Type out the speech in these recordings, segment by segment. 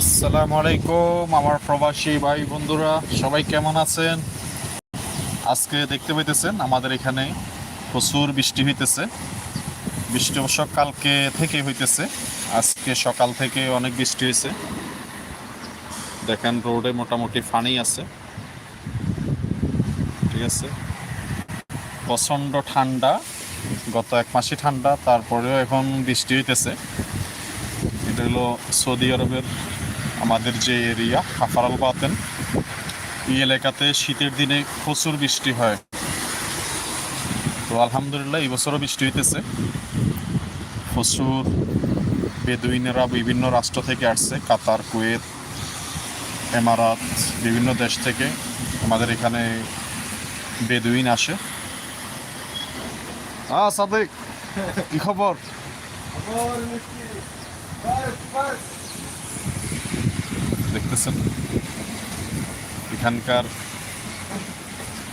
আসসালামু আলাইকুম, আমার প্রবাসী ভাই বন্ধুরা, সবাই কেমন আছেন? আজকে দেখতে পাইতেছেন, আমাদের এখানে প্রচুর বৃষ্টি হইতেছে। বৃষ্টি অবশ্য কালকে থেকে হইতেছে, আজকে সকাল থেকে অনেক বৃষ্টি হয়েছে দেখেন, রোডে মোটামুটি ফানি আছে। ঠিক আছে? প্রচণ্ড ঠান্ডা, গত এক মাসে ঠান্ডা, তারপরেও এখন বৃষ্টি হইতেছে। এটা হলো সৌদি আরবের আমাদের যে এরিয়া কাফারাল বাতেন এই এলাকাতে শীতের দিনে প্রচুর বৃষ্টি হয়। তো আলহামদুলিল্লাহ, এই বছরও বৃষ্টি হইতেছে। প্রচুর বেদুইনেরা বিভিন্ন রাষ্ট্র থেকে আসছে, কাতার, কুয়েত, এমারাত, বিভিন্ন দেশ থেকে আমাদের এখানে বেদুইন আসে। হ্যাঁ সাদেক, কি খবর? দেখতেছেন? এখানকার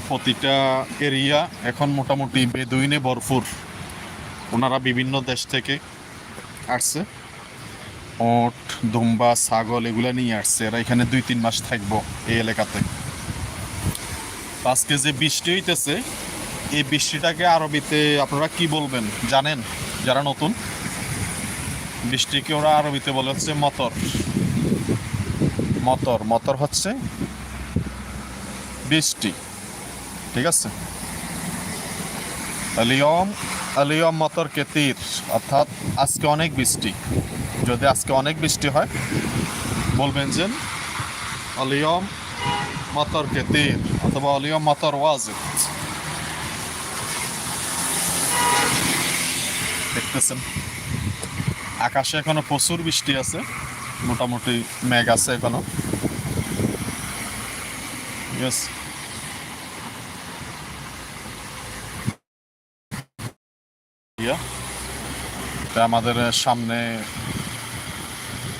প্রতিটা এরিয়া এখন মোটামুটি বেদুইনে ভরপুর। ওনারা বিভিন্ন দেশ থেকে আসছে। ওট, দুম্বা, ছাগল এগুলো নিয়ে আসছে। এরা এখানে দুই তিন মাস থাকব এই এলাকাতে। আজকে যে বৃষ্টি হইতেছে, এই বৃষ্টিটাকে আরবিতে আপনারা কি বলবেন? জানেন? যারা নতুন? বৃষ্টিকে ওরা আরবিতে বলে হচ্ছে মতর মতর মতর হচ্ছে বৃষ্টি, ঠিক আছে? আলিয়ম আলিয়ম মতর কেতির অর্থাৎ আজকে অনেক বৃষ্টি। যদি আজকে অনেক বৃষ্টি হয়, বলবেন যে আলিয়ম মতর কেতির অথবা আলিয়ম মতর ওয়াজিদ দেখতেছেন? আকাশে এখনও প্রচুর বৃষ্টি আছে। মোটামুটি মেঘ আছে এখনও। ইয়েস আমাদের সামনে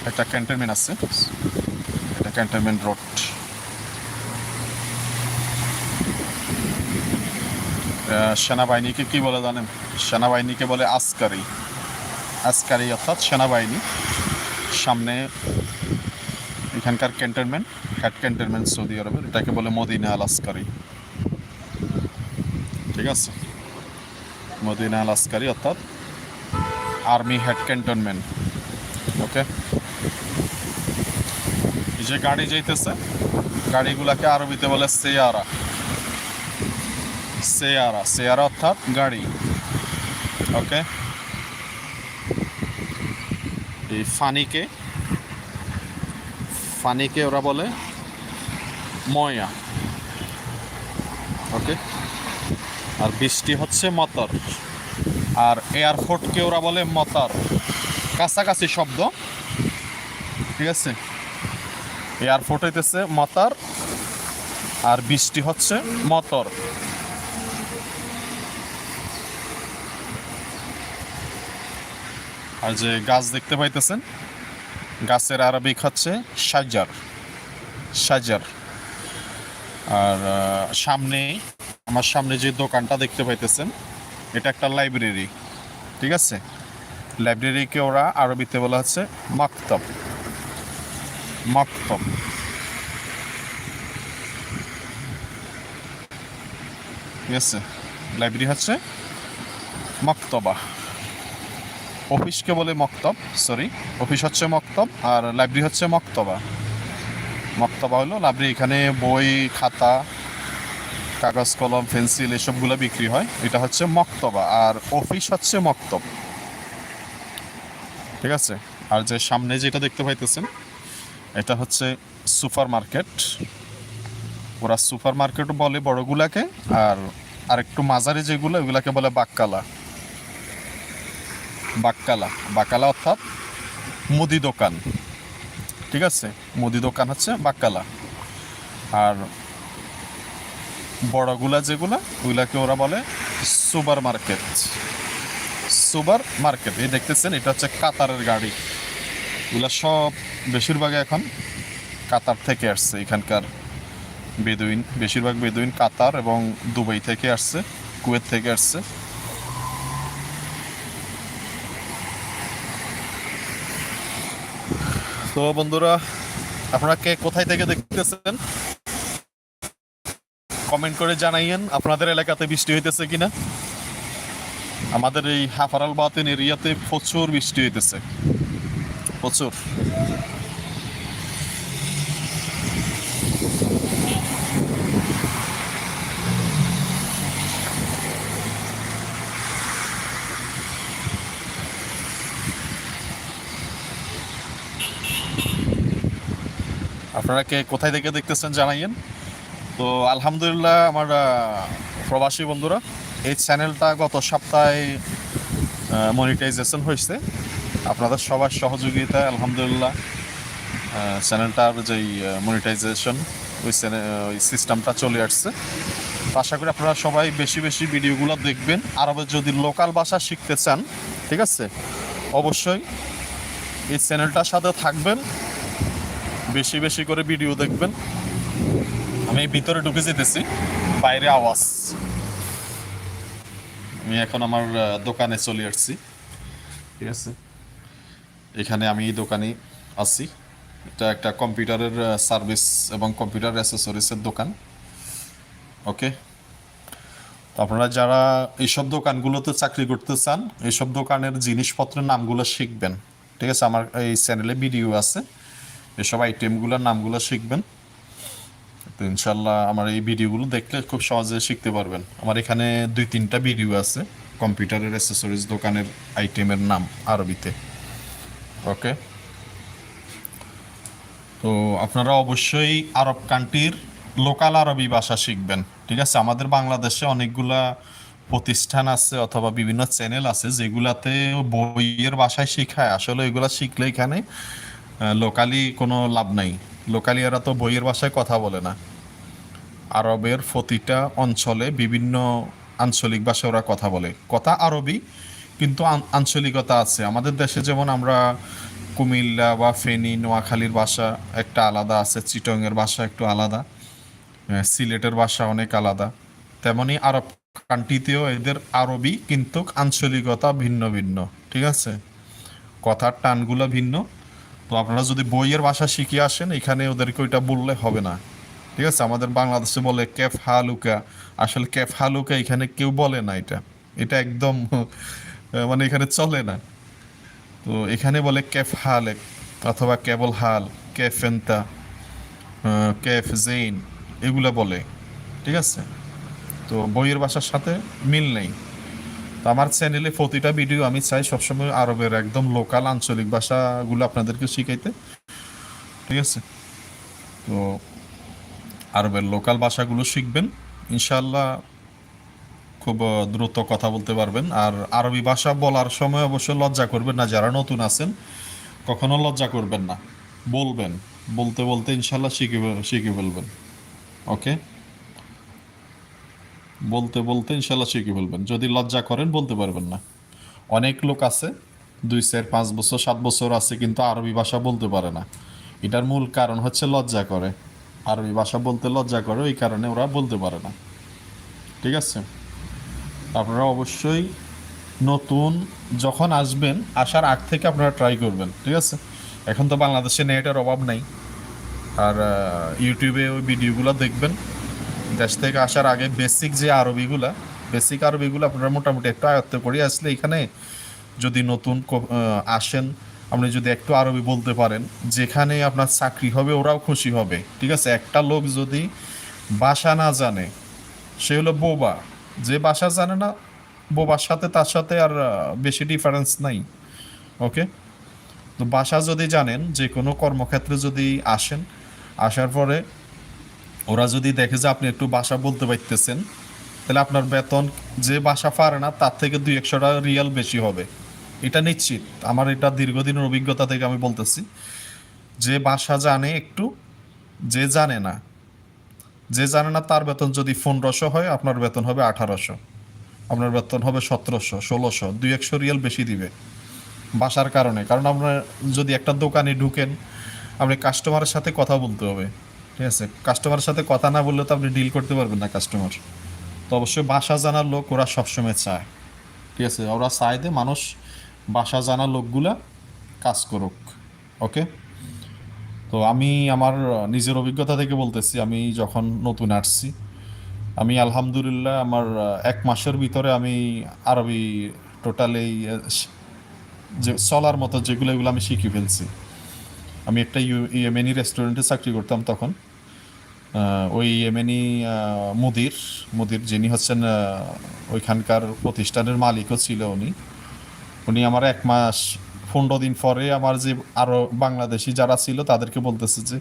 একটা ক্যান্টনমেন্ট আছে। এটা ক্যান্টনমেন্ট রোড সেনাবাহিনীকে কি বলে জানেন? সেনাবাহিনীকে বলে আসকারি আসকারি অর্থাৎ সেনাবাহিনী। সামনে এখানকার ক্যান্টনমেন্ট হেড ক্যান্টনমেন্ট সৌদি আরবের, এটাকে বলে মদিনা আল আসকারি। ঠিক আছে? মদিনা আল আসকারি অর্থাৎ আর্মি হেড ক্যান্টনমেন্ট ওকে এই যে গাড়ি যাইতেছে, গাড়িগুলাকে আরবিতে বলে সেয়ারা। সেয়ারা সেয়ারা অর্থাৎ গাড়ি ওকে এই ফানিকে। ফানিকে ওরা বলে ময়া। ওকে? আর বৃষ্টি হচ্ছে মতর। আর এয়ারপোর্টকে ওরা বলে মতার। কাছাকাছি শব্দ। ঠিক আছে? এয়ারপোর্ট হইতেছে মতার, আর বৃষ্টি হচ্ছে মতর। আর যে গাছ দেখতে পাইতেছেন, গাছের আরবিক হচ্ছে সাজার সাজার আর সামনে, আমার সামনে যে দোকানটা দেখতে পাইতেছেন, এটা একটা লাইব্রেরি, ঠিক আছে? লাইব্রেরিকে ওরা আরবিতে বলা হচ্ছে মাকতব মাকতব। ঠিক আছে? লাইব্রেরি হচ্ছে মক্তবা। অফিসকে বলে মক্তব সরি অফিস হচ্ছে মক্তব আর লাইব্রেরি হচ্ছে মক্তবা। মক্তবা হলো লাইব্রেরি এখানে বই, খাতা, কাগজ, কলম পেন্সিল এসবগুলো বিক্রি হয়। এটা হচ্ছে মক্তবা আর অফিস হচ্ছে মক্তব। ঠিক আছে? আর যে সামনে যেটা দেখতে পাইতেছেন, এটা হচ্ছে সুপার মার্কেট ওরা সুপার মার্কেট বলে বড়গুলাকে আর আরেকটু মাঝারি যেগুলো, ওগুলাকে বলে বাক্কালা। বাক্কালা বাক্কালা অর্থাৎ মুদি দোকান। ঠিক আছে? মুদি দোকান হচ্ছে বাক্কালা আর বড়গুলা যেগুলা, ওইগুলাকে ওরা বলে সুপার মার্কেট। সুপার মার্কেট, এই দেখতেছেন, এটা হচ্ছে কাতারের গাড়ি। এগুলা সব বেশিরভাগ এখন কাতার থেকে আসছে। এখানকার বেদুইন, বেশিরভাগ বেদুইন কাতার এবং দুবাই থেকে আসছে, কুয়েত থেকে আসছে। তো বন্ধুরা আপনারা কে কোথায় থেকে দেখতেছেন? কমেন্ট করে জানাইয়েন, আপনাদের এলাকাতে বৃষ্টি হইতেছে কিনা? আমাদের এই হাফারাল বাতেন এরিয়াতে প্রচুর বৃষ্টি হইতেছে। প্রচুর। আপনারা কে কোথায় থেকে দেখতেছেন জানাইয়েন। তো আলহামদুলিল্লাহ আমার প্রবাসী বন্ধুরা, এই চ্যানেলটা গত সপ্তাহে মনিটাইজেশন হয়েছে। আপনাদের সবার সহযোগিতায় আলহামদুলিল্লাহ চ্যানেলটার যেই মনিটাইজেশন ওই চ্যানেল ওই সিস্টেমটা চলে আসছে। তো আশা করি আপনারা সবাই বেশি বেশি ভিডিওগুলো দেখবেন। আর আবার যদি লোকাল ভাষা শিখতে চান, ঠিক আছে? অবশ্যই এই চ্যানেলটার সাথে থাকবেন। বেশি বেশি করে ভিডিও দেখবেন। আমি ভিতরে ঢুকে যেতেছি, বাইরে আওয়াজ। আমি এখন আমার দোকানে চলে আসছি। ঠিক আছে? এখানে আমি দোকানে আছি। এটা একটা কম্পিউটারের সার্ভিস এবং কম্পিউটার অ্যাসেসরিসের দোকান। ওকে? আপনারা যারা এইসব দোকানগুলোতে চাকরি করতে চান, এইসব দোকানের জিনিসপত্রের নামগুলো শিখবেন। ঠিক আছে? আমার এই চ্যানেলে ভিডিও আছে। এসব আইটেমগুলোর নামগুলো শিখবেন। তো ইনশাল্লাহ আমার এই ভিডিওগুলো দেখলে খুব সহজে শিখতে পারবেন। আমার এখানে দুই তিনটা ভিডিও আছে কম্পিউটারের অ্যাসেসরিজ দোকানের আইটেমের নাম আরবিতে। ওকে তো আপনারা অবশ্যই আরব কান্ট্রির লোকাল আরবি ভাষা শিখবেন। ঠিক আছে? আমাদের বাংলাদেশে অনেকগুলা প্রতিষ্ঠান আছে অথবা বিভিন্ন চ্যানেল আছে যেগুলাতে বইয়ের ভাষায় শেখায়। আসলে এগুলা শিখলে এখানে লোকালি কোনো লাভ নাই। লোকালি এরা তো বইয়ের ভাষায় কথা বলে না। আরবের প্রতিটা অঞ্চলে বিভিন্ন আঞ্চলিক ভাষায় ওরা কথা বলে। কথা আরবি, কিন্তু আঞ্চলিকতা আছে। আমাদের দেশে যেমন আমরা কুমিল্লা বা ফেনী, নোয়াখালীর ভাষা একটা আলাদা আছে, চিটংয়ের ভাষা একটু আলাদা সিলেটের ভাষা অনেক আলাদা। তেমনি আরব কান্ট্রিতেও এদের আরবি কিন্তু আঞ্চলিকতা ভিন্ন ভিন্ন, ঠিক আছে? কথার টানগুলো ভিন্ন। তো আপনারা যদি বইয়ের ভাষা শিখে আসেন, এখানে ওদেরকে ওইটা বললে হবে না। ঠিক আছে? আমাদের বাংলাদেশে বলে ক্যাফ হালুকা আসলে ক্যাফ হালুকা এখানে কেউ বলে না এটা। এটা একদম মানে এখানে চলে না। তো এখানে বলে ক্যাফ হালেক অথবা কেবল হাল ক্যাফেন্তা ক্যাফ জেইন, এগুলা বলে। ঠিক আছে? তো বইয়ের ভাষার সাথে মিল নেই। আমার চ্যানেলে প্রতিটা ভিডিও আমি চাই সবসময় আরবের একদম লোকাল আঞ্চলিক ভাষাগুলো আপনাদেরকে শিখাইতে। ঠিক আছে? তো আরবের লোকাল ভাষাগুলো শিখবেন ইনশাল্লাহ খুব দ্রুত কথা বলতে পারবেন। আর আরবি ভাষা বলার সময় অবশ্যই লজ্জা করবেন না, যারা নতুন আছেন, কখনো লজ্জা করবেন না। বলবেন, বলতে বলতে ইনশাল্লাহ শিখে শিখে ফেলবেন। ওকে বলতে বলতে ইনশাল্লাহ শিখে বলবেন। যদি লজ্জা করেন বলতে পারবেন না। অনেক লোক আছে, দুই চার পাঁচ বছর, সাত বছর আছে, কিন্তু আরবি ভাষা বলতে পারে না। এটার মূল কারণ হচ্ছে লজ্জা করে। আরবি ভাষা বলতে লজ্জা করে ওই কারণে ওরা বলতে পারে না। ঠিক আছে? আপনারা অবশ্যই নতুন যখন আসবেন, আসার আগ থেকে আপনারা ট্রাই করবেন। ঠিক আছে? এখন তো বাংলাদেশে নেটের অভাব নাই। আর ইউটিউবে ওই ভিডিওগুলো দেখবেন। দেশ থেকে আসার আগে বেসিক যে আরবিগুলা বেসিক আরবিগুলো আপনারা মোটামুটি একটু আয়ত্ত করে। আসলে এখানে যদি নতুন আসেন, আপনি যদি একটু আরবি বলতে পারেন, যেখানে আপনার চাকরি হবে, ওরাও খুশি হবে। ঠিক আছে? একটা লোক যদি বাসা না জানে, সে হলো বোবা। যে বাসা জানে না, বোবার সাথে তার সাথে আর বেশি ডিফারেন্স নাই। ওকে? তো বাসা যদি জানেন যে কোনো কর্মক্ষেত্রে যদি আসেন, আসার পরে ওরা যদি দেখে যে আপনি একটু ভাষা বলতে পারতেছেন, তাহলে আপনার বেতন যে ভাষা পারে না, তার থেকে দুই একশো টাকা রিয়াল বেশি হবে। এটা নিশ্চিত। আমার এটা দীর্ঘদিনের অভিজ্ঞতা থেকে আমি বলতেছি। যে ভাষা জানে একটু, যে জানে না, যে জানে না তার বেতন যদি পনেরোশো হয়, আপনার বেতন হবে আঠারোশো। আপনার বেতন হবে সতেরোশো, ষোলোশো, দুই একশো রিয়াল বেশি দিবে বাসার কারণে। কারণ আপনার যদি একটা দোকানে ঢুকেন, আপনি কাস্টমারের সাথে কথা বলতে হবে। ঠিক আছে? কাস্টমারের সাথে কথা না বললে তো আপনি ডিল করতে পারবেন না কাস্টমার তো অবশ্যই বাসা জানার লোক ওরা সবসময় চায়। ঠিক আছে? ওরা চায় যে মানুষ বাসা জানা লোকগুলা কাজ করুক। ওকে? তো আমি আমার নিজের অভিজ্ঞতা থেকে বলতেছি, আমি যখন নতুন আসছি, আমি আলহামদুলিল্লাহ আমার এক মাসের ভিতরে আমি আরবি টোটালি যে, চলার মতো যেগুলো এগুলো আমি শিখে ফেলছি। আমি একটা ইয়েমেনি রেস্টুরেন্টে চাকরি করতাম তখন। ওই ইয়েমেনি মুদির মুদির যিনি হচ্ছেন ওইখানকার প্রতিষ্ঠানের মালিকও ছিল উনি। উনি আমার এক মাস, পনেরো দিন পরে আমার যে আরও বাংলাদেশি যারা ছিল তাদেরকে বলতেছে যে,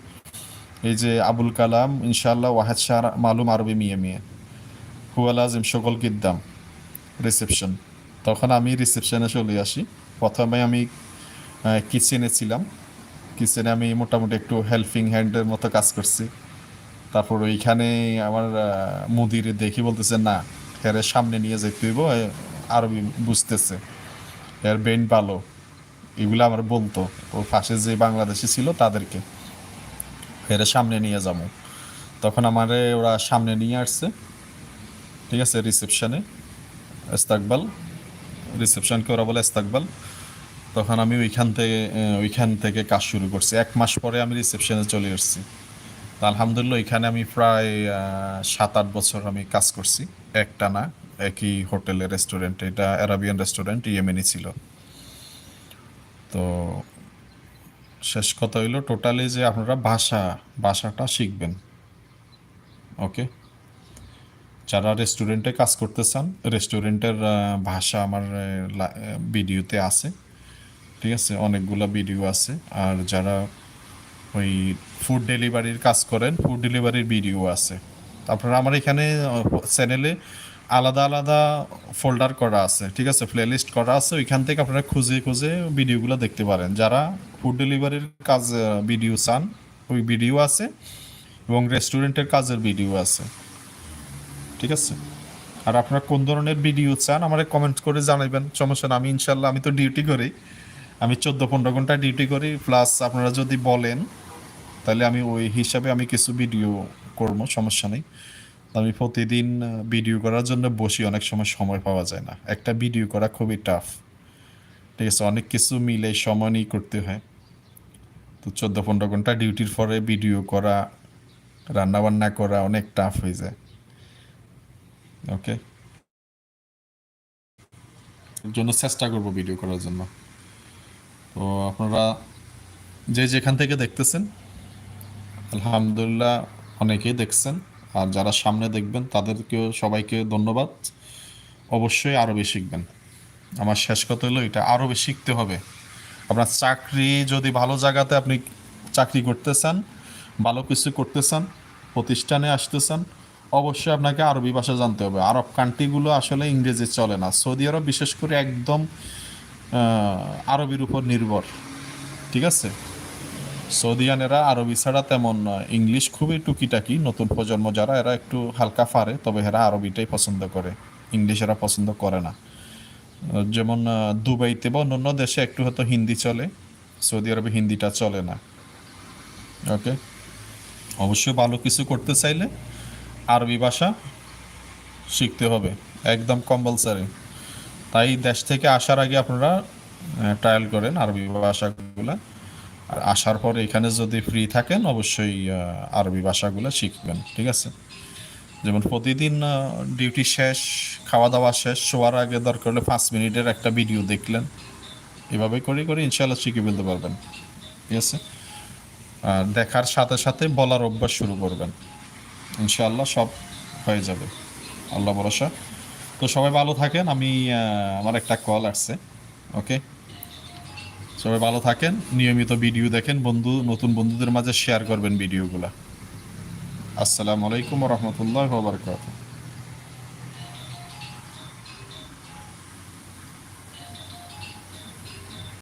এই যে আবুল কালাম ইনশাল্লাহ ওয়াহেদ শাহ, মালুম আরবি মিয়ে মিয়ে। হুয়াল আজিম, সকল গিদ্দাম রিসেপশন তখন আমি রিসেপশনে চলে আসি। প্রথমে আমি কিচেনে ছিলাম। কিচেনে আমি মোটামুটি একটু হেল্পিং হ্যান্ডের মতো কাজ করছি। তারপর ওইখানে আমার মুদির দেখি বলতেছে, না, এর সামনে নিয়ে যেতে হইব আরবি বুঝতেছে, এর ব্রেন ভালো। এগুলো আমার বলতো, ওর পাশে যে বাংলাদেশি ছিল তাদেরকে, এর সামনে নিয়ে যাব। তখন আমারে ওরা সামনে নিয়ে আসছে, ঠিক আছে রিসেপশনে ইস্তাকবাল রিসেপশনকে ওরা বলে ইস্তাকবাল। তখন আমি ওইখান থেকে ওইখান থেকে কাজ শুরু করছি। এক মাস পরে আমি রিসেপশনে চলে এসেছি তো আলহামদুলিল্লাহ এখানে আমি প্রায় সাত আট বছর আমি কাজ করছি। একটা না একই হোটেলে, রেস্টুরেন্টে। এটা অ্যারাবিয়ান রেস্টুরেন্ট, ইয়েমেনি ছিল। তো শেষ কথা হইল, টোটালি যে আপনারা ভাষা, ভাষাটা শিখবেন। ওকে? যারা রেস্টুরেন্টে কাজ করতে চান, রেস্টুরেন্টের ভাষা আমার ভিডিওতে আছে। ঠিক আছে, অনেকগুলো ভিডিও আছে। আর যারা ওই ফুড ডেলিভারির কাজ করেন ফুড ডেলিভারির ভিডিও আছে। আপনারা আমার এখানে চ্যানেলে আলাদা আলাদা ফোল্ডার করা আছে, ঠিক আছে? প্লেলিস্ট করা আছে। ওইখান থেকে আপনারা খুঁজে খুঁজে ভিডিওগুলো দেখতে পারেন। যারা ফুড ডেলিভারির কাজ ভিডিও চান, ওই ভিডিও আছে এবং রেস্টুরেন্টের কাজের ভিডিও আছে। ঠিক আছে? আর আপনারা কোন ধরনের ভিডিও চান, আমারে কমেন্ট করে জানাবেন সমস্যা না, আমি ইনশাল্লাহ আমি তো ডিউটি করি। আমি চোদ্দ, পনেরো ঘণ্টা ডিউটি করি প্লাস আপনারা যদি বলেন, তাহলে আমি ওই হিসাবে আমি কিছু ভিডিও করব, সমস্যা নেই। আমি প্রতিদিন ভিডিও করার জন্য বসি, অনেক সময় সময় পাওয়া যায় না। একটা ভিডিও করা খুবই টাফ ঠিক আছে, অনেক কিছু মিলে সময় নিয়ে করতে হয়। তো চোদ্দ, পনেরো ঘণ্টা ডিউটির পরে ভিডিও করা রান্না বান্না করা অনেক টাফ হয়ে যায়। ওকে জন্য চেষ্টা করব ভিডিও করার জন্য। তো আপনারা যে যেখান থেকে দেখতেছেন, আলহামদুলিল্লাহ অনেকেই দেখছেন। আর যারা সামনে দেখবেন, তাদেরকেও সবাইকে ধন্যবাদ। অবশ্যই আরবি শিখবেন। আমার শেষ কথা হলো, এটা আরও বেশি শিখতে হবে। আপনার চাকরি যদি ভালো জায়গাতে আপনি চাকরি করতে চান ভালো কিছু করতে চান প্রতিষ্ঠানে আসতে চান অবশ্যই আপনাকে আরবি ভাষা জানতে হবে। আরব কান্ট্রিগুলো আসলে ইংরেজি চলে না। সৌদি আরব বিশেষ করে একদম আরবির উপর নির্ভর, ঠিক আছে? সৌদিয়ানেরা আরবি ছাড়া তেমন ইংলিশ খুবই টুকিটাকি, নতুন প্রজন্ম যারা, এরা একটু হালকা পারে তবে এরা আরবিটাই পছন্দ করে। ইংলিশ এরা পছন্দ করে না। যেমন দুবাইতে বা অন্যান্য দেশে একটু হয়তো হিন্দি চলে, সৌদি আরবে হিন্দিটা চলে না। ওকে? অবশ্যই ভালো কিছু করতে চাইলে আরবি ভাষা শিখতে হবে, একদম কম্পালসারি তাই দেশ থেকে আসার আগে আপনারা ট্রায়াল করেন আরবি ভাষাগুলা। আর আসার পর এখানে যদি ফ্রি থাকেন, অবশ্যই আরবি ভাষাগুলো শিখবেন, ঠিক আছে? যেমন প্রতিদিন ডিউটি শেষ খাওয়া দাওয়া শেষ, শোয়ার আগে দরকার হলে পাঁচ মিনিটের একটা ভিডিও দেখলেন। এভাবে করে করে ইনশাল্লাহ শিখে ফেলতে পারবেন, ঠিক আছে? আর দেখার সাথে সাথে বলার অভ্যাস শুরু করবেন। ইনশাআল্লাহ সব হয়ে যাবে। আল্লাহ ভরসা। তো সবাই ভালো থাকেন। আমি আমার একটা কল আসছে ওকে সবাই ভালো থাকেন, নিয়মিত ভিডিও দেখেন। বন্ধু, নতুন বন্ধুদের মাঝে শেয়ার করবেন ভিডিওগুলো আসসালামু আলাইকুম রহমতুল্লাহ বারকাত